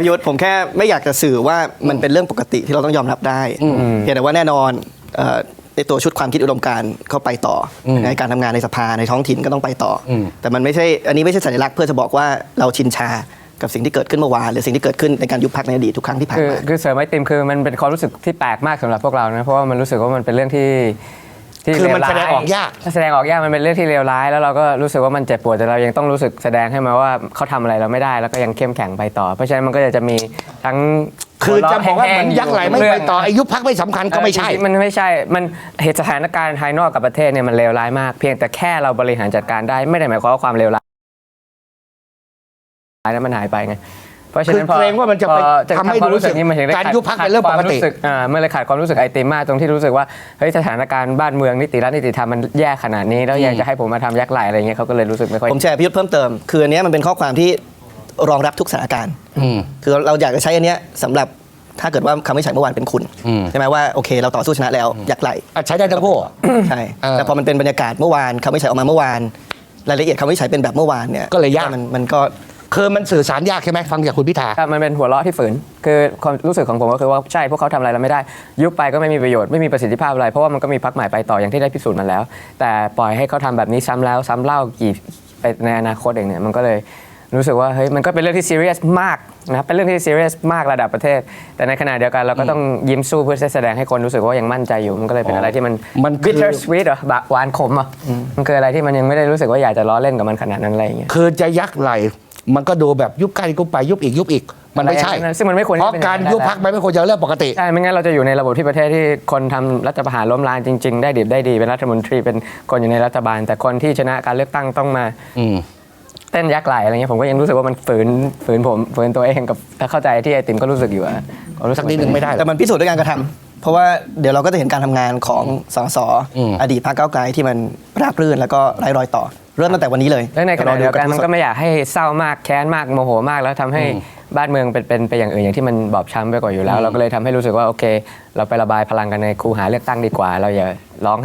พิยุทธ์ผมแค่ไม่อยากจะสื่อว่ามันเป็นเรื่องปกติที่เราต้องยอมรับได้เพียงแต่ว่าแน่นอนเอ่อในตัวชุดความคิดอุดมการณ์เข้าไปต่ออในการทำงานในสภาในท้องถิ่นก็ต้องไปต่ออแต่มันไม่ใช่อันนี้ไม่ใช่สัญลักษณ์เพื่อจะบอกว่าเราชินชากับสิ่งที่เกิดขึ้นเมื่อวานหรือสิ่งที่เกิดขึ้นในการยุบพักในอดีตทุกครั้งที่ผ่านคือมาคือเสริมไอติมคือมันเป็นความรู้สึกที่แปลกมากสำหรับพวกเรานะเพราะว่ามันรู้สึกว่ามันเป็นเรื่องที่ ที่คือมันเลวร้แสดงออกยากแสดงออกยากมันเป็นเรื่องที่เลวร้าย แล้วเราก็รู้สึกว่ามันเจ็บปวดแต่เรายังต้องรู้สึกแสดงให้มาว่าเขาทำอะไรเราไม่ได้แล้วก็ยังเข้มแข็งไปต่อ เพราะฉะนั้นมันก็จะมีทั้งคือจะบอกว่าเหมือนหัยักษ์ไหลไม่ไปต่ออายุพักไม่สำคัญก็ไม่ใช่จริงๆมันไม่ใช่มันเหตุสถานการณ์ภายนอกกับประเทศเนี่ยมันเลวร้ายมาก เพียงแต่แค่เราบริหารจัดการได้ไม่ได้หมายความว่าความเลวร้ายนั้นมันหายไปไง เพราะฉะนั้นพอคือเกรงว่ามันจะไปพอทำให้ความรู้สึกนี้มันถึงได้การขาดยุบพรรคเป็นเรื่องปกติขาดความสึอ่าเมื่อเลยขาดความรู้สึกไอติมมากตรงที่รู้สึกว่าเฮ้ยสถานการณ์บ้านเมืองนิติรัฐนิติธรรมมันแย่ขนาดนี้แล้วยังจะให้ผมมาทำยักษ์ไหลอะไรเงี้ยเขาก็เลยรู้สึกไม่ค่อยผมแชร์พิยุทธ์เพิ่มเติมคืออันเนี้ยมันเป็นข้อความที่รองรับทุกสถานการณ์อืมคือเราอยากจะใช้อันเนี้ยสำหรับถ้าเกิดว่าคำวินิจฉัยเมื่อวานเป็นคุณอืมใช่ไหมว่าโอเค เราต่อสู้ชนะแล้วอยากไหลอะใช้ได้ทั้งคู่ใช่เออแต่พอมันเป็นบรรยากาศเมื่อวานคำวินิจฉัยออกมาเมื่อวานรายละเอียดคำวินิจฉัยเป็นแบบเมื่อวานเนี่ยก็เลยยากมันมันก็ คือมันสื่อสารยากใช่ไหมฟังจากคุณพิธา ครับมันเป็นหัวเราะที่ฝืน คือความรู้สึกของผมก็คือว่าใช่พวกเขาทำอะไรเราไม่ได้ ยุบไปก็ไม่มีประโยชน์ไม่มีประสิทธิภาพอะไร เพราะว่ามันก็มีพักใหม่ไปต่ออย่างที่ได้พิสูจน์มาแล้ว แต่ปล่อยให้เขาทำแบบนี้ซ้ำแล้วซ้ำเล่ากี่ไปในอนาคตเองเนี่ยมันก็เลยรู้สึกว่าเฮ้ยมันก็เป็นเรื่องที่ซีเรียสมากนะครับเป็นเรื่องที่ซีเรียสมากระดับประเทศ แต่ในขณะเดียวกันเราก็ต้องยิ้มสู้เพื่อแสดงให้คนรู้สึกว่ายังมั่นใจอยู่มันก็เลยเป็นอะไรที่มัน มันคือ bitter sweet เหรอแบบหวานขมอะมันคืออะไรที่มันยังไม่ได้รู้สึกว่าอยากจะล้อเล่นกับมันขนาดนั้นอะไรอย่างเงี้ย คือจะยักษ์ไหล มันก็ดูแบบยุบใกล้ยุบไปยุบอีกยุบอีก มันไม่ใช่อะไรอย่างนั้นซึ่งมันไม่ควรเพราะจะเป็นอย่างการนั้นยุบพักมันไม่ควรจะเรื่องปกติใช่ไม่งั้นเราจะอยู่ในระบบที่ประเทศที่คนทำรัฐประหารล้มล้างจริง ๆ ได้ดีได้ดีเป็นรัฐมนตรีเป็นคนอยู่ในรัฐบาล แต่คนที่ชนะการเลือกตั้งต้องมาอืมเต้นยักษ์ไหลอะไรเงี้ยผมก็ยังรู้สึกว่ามันฝืนฝืนผมฝืนตัวเองกับถ้าเข้าใจที่ไอติมก็รู้สึกอยู่อะความรู้สักนิดหนึ่งไม่ได้หรแต่อกมันพิสูจน์ด้วยการกระทำเพราะว่าเดี๋ยวเราก็จะเห็นการทำงานของสสอืมอดีตพรรคก้าวไกลที่มันราบรื่นแล้วก็ไร้รอยต่อ เริ่มตั้งแต่วันนี้เลยและในขณะเดียวกันมันก็ไม่ไม่อยากให้เศร้ามากแค้นมากโมโหมาก แล้วทำให้บ้านเมืองเป็นเป็นไปอย่างอื่นอย่างที่มันบอบช้ำไปกว่าอยู่แล้ว เราก็เลยทำให้รู้สึกว่าโอเค เราไประบายพลังกันในคูหาเลือกตั้งดีกว่า เราอย่าร้องไห้